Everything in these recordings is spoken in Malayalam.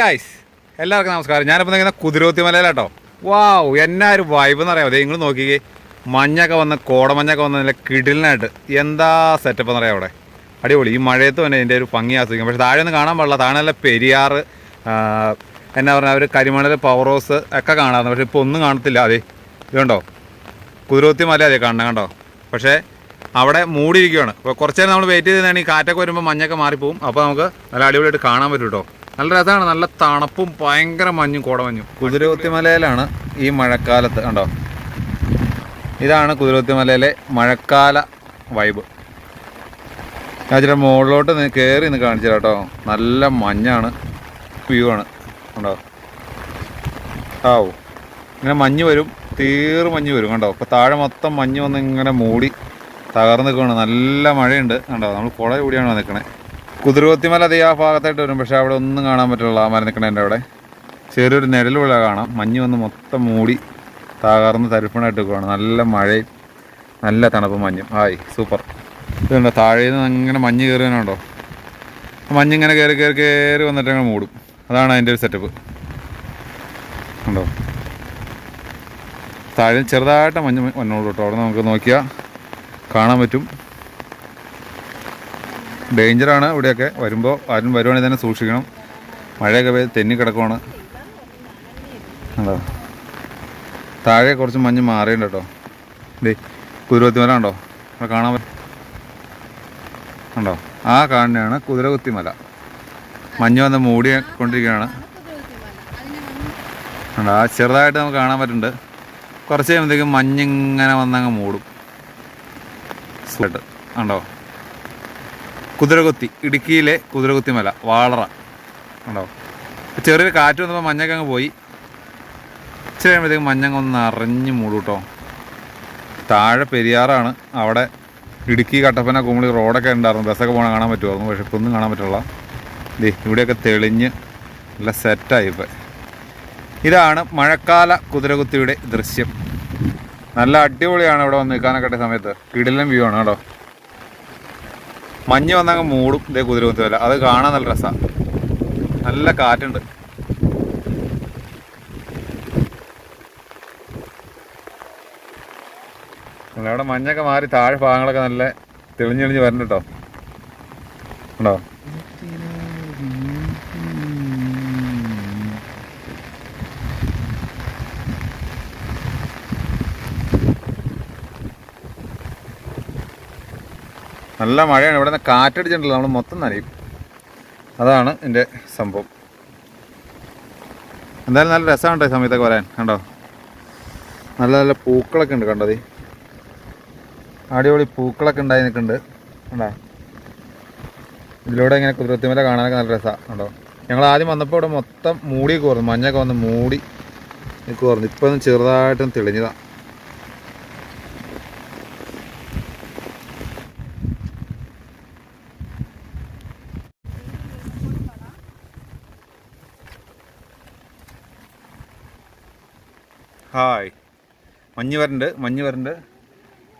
ഗായ്സ് എല്ലാവർക്കും നമസ്കാരം. ഞാനിപ്പോൾ നിൽക്കുന്ന കുതിരോത്തി മലയിലാട്ടോ. വാവ് എന്നാ ഒരു വൈബ് എന്ന് അറിയാമോ നിങ്ങൾ നോക്കിക്കേ. മഞ്ഞൊക്കെ വന്ന് കോടമഞ്ഞൊക്കെ വന്ന് നല്ല കിടിലിനായിട്ട് എന്താ സെറ്റപ്പ് എന്ന് പറയാം അവിടെ? അടിപൊളി. ഈ മഴയത്ത് തന്നെ ഇതിന്റെ ഒരു ഭംഗി ആസ്വദിക്കും. പക്ഷേ താഴെ ഒന്നും കാണാൻ പാടില്ല. താഴെ നല്ല പെരിയാറ് എന്നാ പറഞ്ഞാൽ ഒരു കരിമണൽ പവർ ഹൗസ് ഒക്കെ കാണാറുണ്ട്. പക്ഷേ ഇപ്പോൾ ഒന്നും കാണത്തില്ല. അതെ ഇതുണ്ടോ കുതിരോത്തി മല അതെ കാണണം കണ്ടോ? പക്ഷേ അവിടെ മൂടിയിരിക്കുകയാണ് അപ്പോൾ കുറച്ച് നേരം നമ്മൾ വെയിറ്റ് ചെയ്തതാണ് ഈ കാറ്റൊക്കെ വരുമ്പോൾ മഞ്ഞൊക്കെ മാറിപ്പോവും. അപ്പോൾ നമുക്ക് നല്ല അടിപൊളിയായിട്ട് കാണാൻ പറ്റും കേട്ടോ നല്ല രസമാണ്. നല്ല തണുപ്പും ഭയങ്കര മഞ്ഞും കോടമഞ്ഞും കുതിരകുത്തി മലയിലാണ് ഈ മഴക്കാലത്ത് കണ്ടോ? ഇതാണ് കുതിരകുത്തി മലയിലെ മഴക്കാല വൈബ് ഞാൻ ചില മുകളിലോട്ട് കയറി നിന്ന് കാണിച്ചു കേട്ടോ. നല്ല മഞ്ഞാണ്. വ്യൂ ആണ്. കണ്ടോ? ആവോ ഇങ്ങനെ മഞ്ഞ് വരും. തീർ മഞ്ഞ് വരും. കണ്ടോ? ഇപ്പോൾ താഴെ മൊത്തം മഞ്ഞ് വന്ന് ഇങ്ങനെ മൂടി തകർന്ന് നിൽക്കുകയാണ് നല്ല മഴയുണ്ട്. കണ്ടോ? നമ്മൾ കുള കൂടിയാണ് നിൽക്കണേ കുതിരവത്തിമല അതേ ആ ഭാഗത്തായിട്ട് വരും. പക്ഷെ അവിടെ ഒന്നും കാണാൻ പറ്റില്ല. ആ മരം നിൽക്കണതിന്റെ അവിടെ. ചെറിയൊരു നിഴലുള്ള കാണാം. മഞ്ഞ് വന്ന് മൊത്തം മൂടി തകർന്ന് തരിപ്പണായിട്ട് നിൽക്കുകയാണ് നല്ല മഴയും നല്ല തണുപ്പ് മഞ്ഞും. Hi super. ഇതുണ്ടോ താഴെ നിന്ന് അങ്ങനെ മഞ്ഞ് കയറിയതിനുണ്ടോ മഞ്ഞ് ഇങ്ങനെ കയറി കയറി കയറി വന്നിട്ട് അങ്ങനെ മൂടും. അതാണ് അതിന്റെ ഒരു സെറ്റപ്പ് ഉണ്ടോ താഴെ ചെറുതായിട്ട് മഞ്ഞ് വന്നോളൂ കേട്ടോ. അവിടെ നമുക്ക് നോക്കിയാൽ കാണാൻ പറ്റും. ഡേഞ്ചറാണ് ഇവിടെയൊക്കെ. വരുമ്പോൾ ആരും വരുവാണെങ്കിൽ തന്നെ സൂക്ഷിക്കണം. മഴയൊക്കെ തെന്നി കിടക്കുവാണ്. ഉണ്ടോ താഴെ കുറച്ച് മഞ്ഞ് മാറിയുണ്ട് കേട്ടോ. ഡേ കുതിരകുത്തിമല ഉണ്ടോ അവിടെ കാണാൻ ഉണ്ടോ ആ കാണുന്നതാണ് കുതിരകുത്തിമല. മഞ്ഞ് വന്ന് മൂടി കൊണ്ടിരിക്കുകയാണ് ഉണ്ടോ ആ ചെറുതായിട്ട് നമുക്ക് കാണാൻ പറ്റുന്നുണ്ട്. കുറച്ച് കഴിയുമ്പോഴത്തേക്കും മഞ്ഞിങ്ങനെ വന്നങ്ങ് മൂടും. ഉണ്ടോ കുതിരകുത്തി ഇടുക്കിയിലെ കുതിരകുത്തി മല വാളറ. ഉണ്ടോ ചെറിയൊരു കാറ്റ് വന്നപ്പോൾ മഞ്ഞൊക്കെ അങ്ങ് പോയി. ഇച്ചിരി കഴിയുമ്പോഴത്തേക്കും മഞ്ഞങ്ങ് ഒന്ന് നിറഞ്ഞ് മൂടും കേട്ടോ. താഴെ പെരിയാറാണ്. അവിടെ ഇടുക്കി കട്ടപ്പന കുമളി റോഡൊക്കെ ഉണ്ടായിരുന്നു. ബസ്സൊക്കെ പോകണം കാണാൻ പറ്റുമായിരുന്നു. പക്ഷെ ഇപ്പം ഒന്നും കാണാൻ പറ്റില്ല. ദേ ഇവിടെയൊക്കെ തെളിഞ്ഞ് നല്ല സെറ്റായി ഇപ്പം. ഇതാണ് മഴക്കാല കുതിരകുത്തിയുടെ ദൃശ്യം. നല്ല അടിപൊളിയാണ് ഇവിടെ വന്ന് നിൽക്കാനൊക്കെ സമയത്ത്. കിടിലൻ വ്യൂ ആണ് കേട്ടോ. മഞ്ഞ് വന്നങ്ങ് മൂടും. ഇതേ കുതിരകുത്തി വല അത് കാണാൻ നല്ല രസമാണ് നല്ല കാറ്റുണ്ട്. അവിടെ മഞ്ഞൊക്കെ മാറി താഴെ ഭാഗങ്ങളൊക്കെ നല്ല തെളിഞ്ഞെളിഞ്ഞ് തെളിഞ്ഞ് വരണം കേട്ടോ ഉണ്ടോ? നല്ല മഴയാണ്. ഇവിടെ നിന്ന് കാറ്റടിച്ചിട്ടുണ്ടല്ലോ. നമ്മൾ മൊത്തം നനയും. അതാണ് എന്റെ സംഭവം. എന്തായാലും നല്ല രസമാണ് ഈ സമയത്തൊക്കെ വരാൻ. കണ്ടോ? നല്ല നല്ല പൂക്കളൊക്കെ ഉണ്ട് കണ്ടോ അടിപൊളി പൂക്കളൊക്കെ ഉണ്ടായി നിൽക്കുന്നുണ്ട്. കണ്ടോ? ഇതിലൂടെ ഇങ്ങനെ കുതിരത്തിമല കാണാനൊക്കെ നല്ല രസമാണ് കണ്ടോ? ഞങ്ങൾ ആദ്യം വന്നപ്പോൾ ഇവിടെ മൊത്തം മൂടി കോർന്നു മഞ്ഞൊക്കെ വന്ന് മൂടി കോർന്നു ഇപ്പം ഒന്ന് ചെറുതായിട്ടൊന്ന് തെളിഞ്ഞതാണ് ഹായ്. മഞ്ഞ് വരണ്ട് മഞ്ഞ് വരണ്ട്.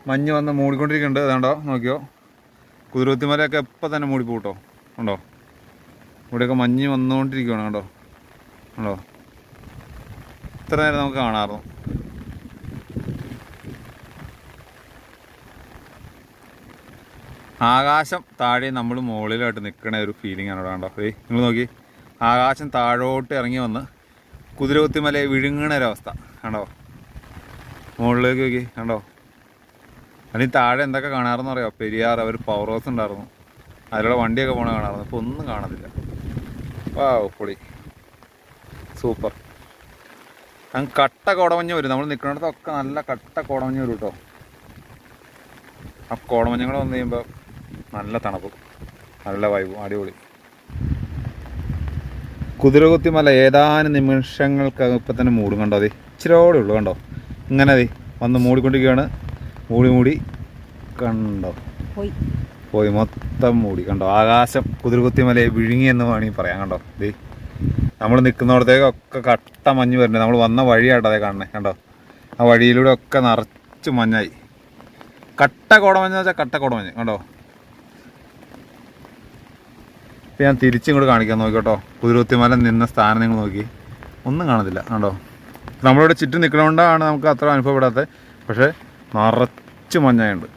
മഞ്ഞ് വന്ന് മൂടിക്കൊണ്ടിരിക്കുന്നുണ്ട്. അതാണ്ടോ നോക്കിയോ. കുതിരത്തിമലയൊക്കെ എപ്പോൾ തന്നെ മൂടിപ്പോട്ടോ ഉണ്ടോ? ഇവിടെയൊക്കെ മഞ്ഞ് വന്നുകൊണ്ടിരിക്കുകയാണ് കണ്ടോ. ഉണ്ടോ? ഇത്ര നേരം നമുക്ക് കാണാമായിരുന്നു. ആകാശം താഴെ നമ്മൾ മുകളിലായിട്ട് നിൽക്കണ ഒരു ഫീലിംഗ് ആണ് ഇവിടെ കണ്ടോ. നിങ്ങൾ നോക്കി. ആകാശം താഴോട്ട് ഇറങ്ങി വന്ന് കുതിരകുത്തിമലയെ വിഴുങ്ങണ ഒരവസ്ഥ കണ്ടോ? മുകളിലേക്ക് നോക്കി കണ്ടോ? അതിന് താഴെ എന്തൊക്കെ കാണാറെന്ന് അറിയോ? പെരിയാർ അവർ പവർ ഹൗസ് ഉണ്ടായിരുന്നു. അതിലൂടെ വണ്ടിയൊക്കെ പോണ കാണാറുണ്ട്. അപ്പോൾ ഒന്നും കാണത്തില്ല വാ പൊളി. സൂപ്പർ. അങ്ങ് കട്ട കോടമഞ്ഞ് വരും. നമ്മൾ നിൽക്കുന്നിടത്തൊക്കെ നല്ല കട്ട കോടമഞ്ഞ് വരും കേട്ടോ ആ കോടമഞ്ഞങ്ങൾ വന്നു കഴിയുമ്പോൾ നല്ല തണുപ്പ്. നല്ല വൈബും അടിപൊളി. കുതിരകുത്തി മല ഏതാനും നിമിഷങ്ങൾക്കകം ഇപ്പം തന്നെ മൂടും കണ്ടോ അതെ? ഇച്ചിരോടെ ഉള്ളു കണ്ടോ? ഇങ്ങനെ അതെ വന്ന് മൂടിക്കൊണ്ടിരിക്കുകയാണ്. മൂടി മൂടി കണ്ടോ? പോയി. മൊത്തം മൂടി കണ്ടോ? ആകാശം കുതിരകുത്തി മലയെ വിഴുങ്ങി എന്ന് വേണമെങ്കിൽ പറയാം കണ്ടോ? ദേ നമ്മൾ നിൽക്കുന്നിടത്തേക്കൊക്കെ കട്ട മഞ്ഞ് വരുന്നുണ്ട് നമ്മൾ വന്ന വഴിയാട്ടോ അതേ കാണണേ കണ്ടോ? ആ വഴിയിലൂടെ ഒക്കെ നിറച്ച് മഞ്ഞായി. കട്ട കോടമഞ്ഞെന്ന് വെച്ചാൽ കട്ട കോടമഞ്ഞ്. കണ്ടോ? ഇപ്പം ഞാൻ തിരിച്ചിങ്ങോട്ട് കാണിക്കാൻ നോക്കിക്കോട്ടോ കുതിരൂത്തിമല നിന്ന സ്ഥാനം നിങ്ങൾ നോക്കി. ഒന്നും കാണത്തില്ല. കണ്ടോ? നമ്മളിവിടെ ചുറ്റും നിൽക്കണോണ്ടാണ് നമുക്ക് അത്ര അനുഭവപ്പെടാത്തത്. പക്ഷേ നിറച്ച് മഞ്ഞയുണ്ട്.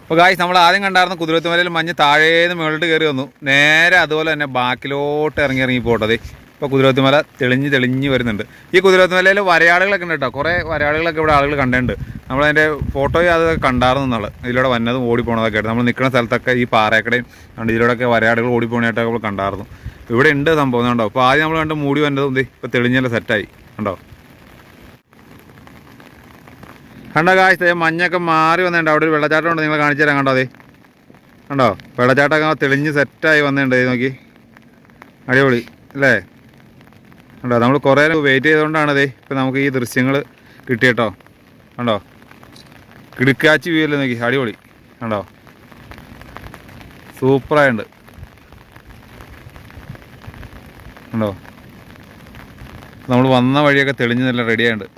അപ്പോൾ ഗായ്സ് നമ്മൾ ആദ്യം കണ്ടായിരുന്ന കുതിരത്തുമലയിൽ മഞ്ഞ് താഴേന്ന് മുകളിലോട്ട് കയറി വന്നു. നേരെ അതുപോലെ തന്നെ ബാക്കിലോട്ട് ഇറങ്ങി ഇറങ്ങി പോട്ടത്. ഇപ്പോൾ കുതിരത്തുമല തെളിഞ്ഞ് തെളിഞ്ഞ് വരുന്നുണ്ട്. ഈ കുതിരത്തുമലയിൽ വരയാളുകളൊക്കെ ഉണ്ട് കേട്ടോ. കുറേ വരയാളുകളൊക്കെ ഇവിടെ ആളുകൾ കണ്ടിട്ടുണ്ട്. നമ്മളതിന്റെ ഫോട്ടോയും അതൊക്കെ കണ്ടായിരുന്നു നമ്മൾ ഇതിലൂടെ വന്നതും ഓടിപ്പോണതൊക്കെ ആയിട്ട് നമ്മൾ നിൽക്കുന്ന സ്ഥലത്തൊക്കെ ഈ പാറയക്കടയും കണ്ട് ഇതിലൂടെയൊക്കെ വരയാളുകൾ ഓടിപ്പോണായിട്ടൊക്കെ നമ്മൾ കണ്ടായിരുന്നു. ഇവിടെ ഉണ്ട് സംഭവം കണ്ടോ. അപ്പോൾ ആദ്യം നമ്മൾ കണ്ട് മൂടി വന്നതും ഇപ്പോൾ തെളിഞ്ഞല്ല സെറ്റായി കണ്ടോ? കണ്ടോ കാഴ്ച മഞ്ഞൊക്കെ മാറി വന്നിട്ടുണ്ട്. അവിടെ ഒരു വെള്ളച്ചാട്ടം ഉണ്ട്. നിങ്ങൾ കാണിച്ചു തരാം. കണ്ടോ അതെ കണ്ടോ? വെള്ളച്ചാട്ടമൊക്കെ തെളിഞ്ഞ് സെറ്റായി വന്നിട്ടുണ്ട്. നോക്കി. അടിപൊളി. അല്ലേ? കണ്ടോ നമ്മൾ കുറേ വെയിറ്റ് ചെയ്തുകൊണ്ടാണ് അതെ ഇപ്പം നമുക്ക് ഈ ദൃശ്യങ്ങൾ കിട്ടിയട്ടോ കണ്ടോ? കിടുക്കാച്ചി വ്യൂ അല്ലേ നോക്കി അടിപൊളി. കണ്ടോ? സൂപ്പറായുണ്ട് കണ്ടോ? നമ്മൾ വന്ന വഴിയൊക്കെ തെളിഞ്ഞ് നല്ല റെഡിയായിട്ടുണ്ട്